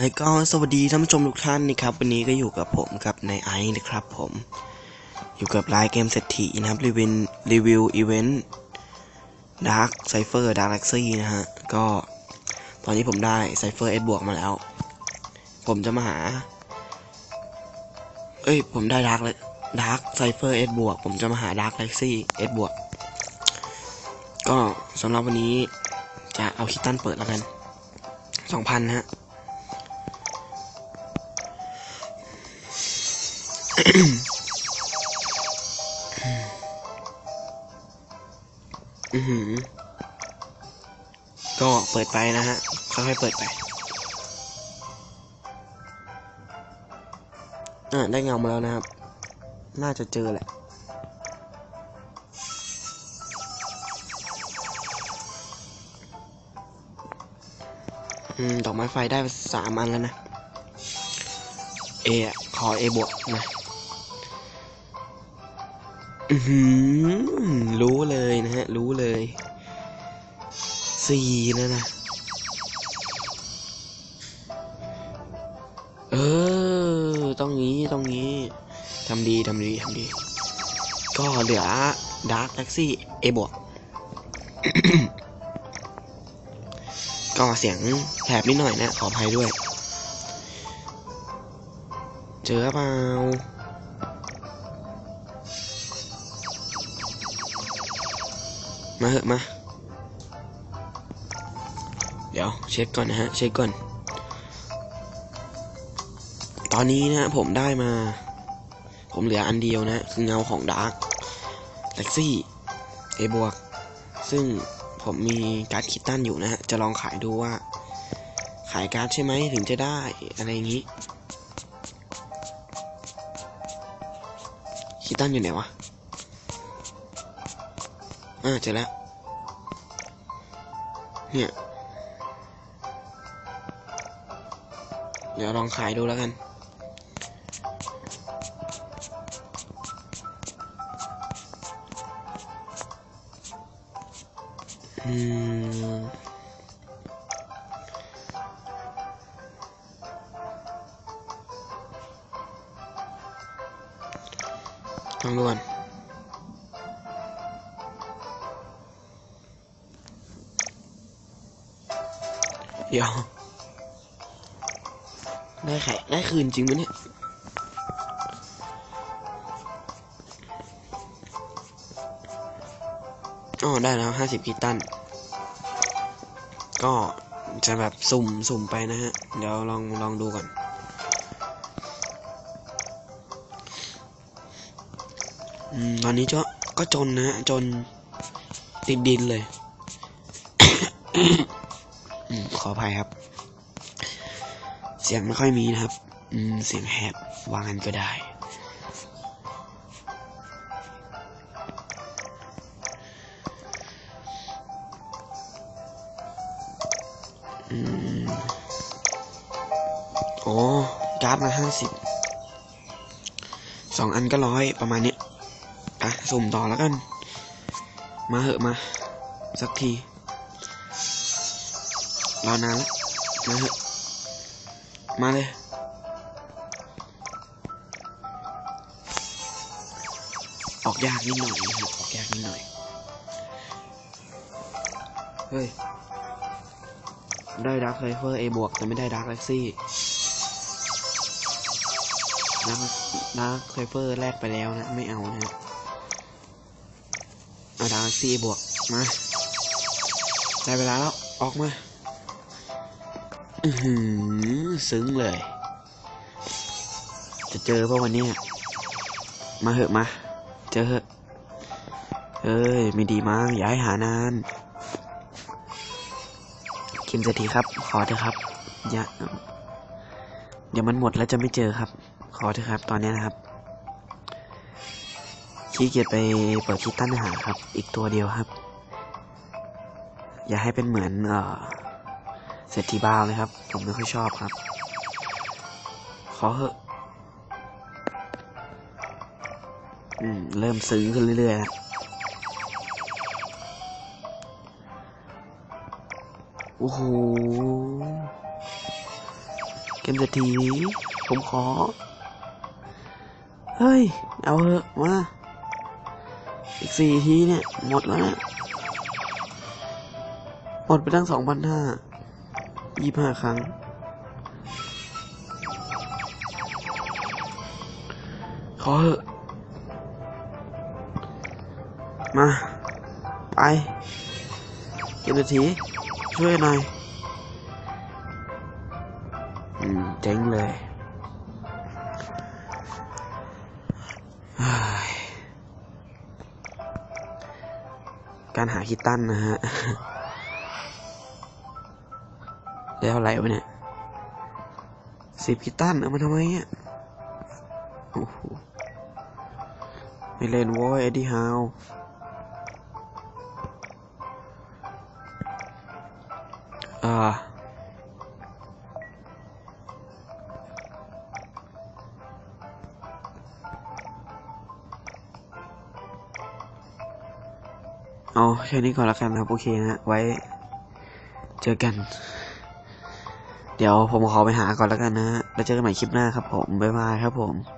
แล้ก็สวัสดีท่านผู้ชมทุกท่านนะครับ วันนี้ก็อยู่กับผมครับในไอซ์นะครับผม อยู่กับรายเกมเศรษฐีนะครับรีวิวรีวิวอีเวนต์ดาร์คไซเฟอร์ดาร์ a กซี่นะฮะ ก็ตอนนี้ผมได้ไซเฟอร์เอบวกมาแล้ว ผมจะมาหา เอ้ย ผมได้ดาร์กเลยดาร์คไซเฟอร์เอบวกผมจะมาหาดาร์ a กซี่เอบวกก็สำหรับวันนี้จะเอาคิตตันเปิดแล้วกันสองพันฮะ ก็เปิดไปนะฮะ ค่อยๆเปิดไปอ่าได้เงามาแล้วนะครับ น่าจะเจอแหละ อืม ดอกไม้ไฟได้สามอันแล้วนะ เอขอเอบวกนะ รู้เลยนะฮะ รู้เลยสี่นะนะเออ ต้องงี้ ต้องงี้ ทำดี ทำดี ทำดี ก็เหลือดาร์ a แท็กซี่เอบวก ก็เสียงแถบนิดหน่อยนะ ขออภัยด้วย เจอเปล่า มาเหอะมา เดี๋ยวเช็คก่อนนะฮะ เช็คก่อน ตอนนี้นะผมได้มา ผมเหลืออันเดียวนะ คือเงาของดาร์คแท็กซี่เอบวก ซึ่งผมมีการ์ดคิตตันอยู่นะฮะ จะลองขายดูว่า ขายการ์ดใช่ไหมถึงจะได้อะไรอย่างนี้ คิตตันอยู่ไหนวะ อ่าเจอแล้ว เนี่ย เดี๋ยวลองขายดูแล้วกันอืมลองดูก่อน เดี๋ยว ได้ไข่ได้คืนจริงไหมเนี่ย อ๋อ ได้แล้วห้าสิบกิตัน ก็จะแบบสุ่มสุ่มไปนะฮะ เดี๋ยวลองลองดูก่อน อืม ตอนนี้ก็ก็จนนะฮะ จนติดดินเลย ขออภัยครับ เสียงไม่ค่อยมีนะครับ อืม เสียงแหบวางกันก็ได้ อืม โอ้การ์ดมาห้าสิบสองอันก็ร้อยประมาณนี้อะสุ่มต่อแล้วกัน มาเหอะมา สักที รอนานแล้วมาเหอะมาเลยออกยากนิดหน่อยนะครับออกยากนิดหน่อยเฮ้ยได้ดักไซเฟอร์เอบวกแต่ไม่ได้ดักแล็กซี่ดักดักไซเฟอร์แลกไปแล้วนะ ไม่เอานะเอาดักแล็กซี่บวกมาได้เวลาแล้ว ออกมา อือซึ้งเลย จะเจอเพราะวันนี้ มาเหอะมา เจอเหอะเอ้ย ไม่ดีมั้งอย่าให้หานานคิมเศรษฐีครับ ขอเถอะครับ อย่าเดี๋ยวมันหมดแล้วจะไม่เจอครับ ขอเถอะครับ ตอนนี้นะครับขี้เกียจไปเปิดคิดตั้นหาครับ อีกตัวเดียวครับ อย่าให้เป็นเหมือน เอ่อ เศรษฐีบ้าวเลยครับ ผมไม่ค่อยชอบครับ ขอเหอะอืม เริ่มซึ้งขึ้นเรื่อยๆโอ้โห เกมเศรษฐีผมขอ เฮ้ย เอาเถอะมา อีกสี่ทีเนี่ย หมดแล้วนะหมดไปตั้งสองพันห้า ยี่ห้าครั้ง ขอเถอะมา ไปเก็บนาที่ช่วยหน่อย อืม เจ๊งเลยเฮ้ยการหาคิตตันนะฮะ แล้วอะไรวะเนี่ยสิบคิตตันเอามาทำไมเนี่ยโอ้โหไม่เล่นโว้ยเอ็ดดี้ฮาวอ่าเอาแค่นี้ก่อนละกันครับ โอเคนะ ไว้ เจอกัน เดี๋ยวผมขอไปหาก่อนแล้วกันนะแล้วเจอกันใหม่คลิปหน้าครับผม บ๊ายบายครับผม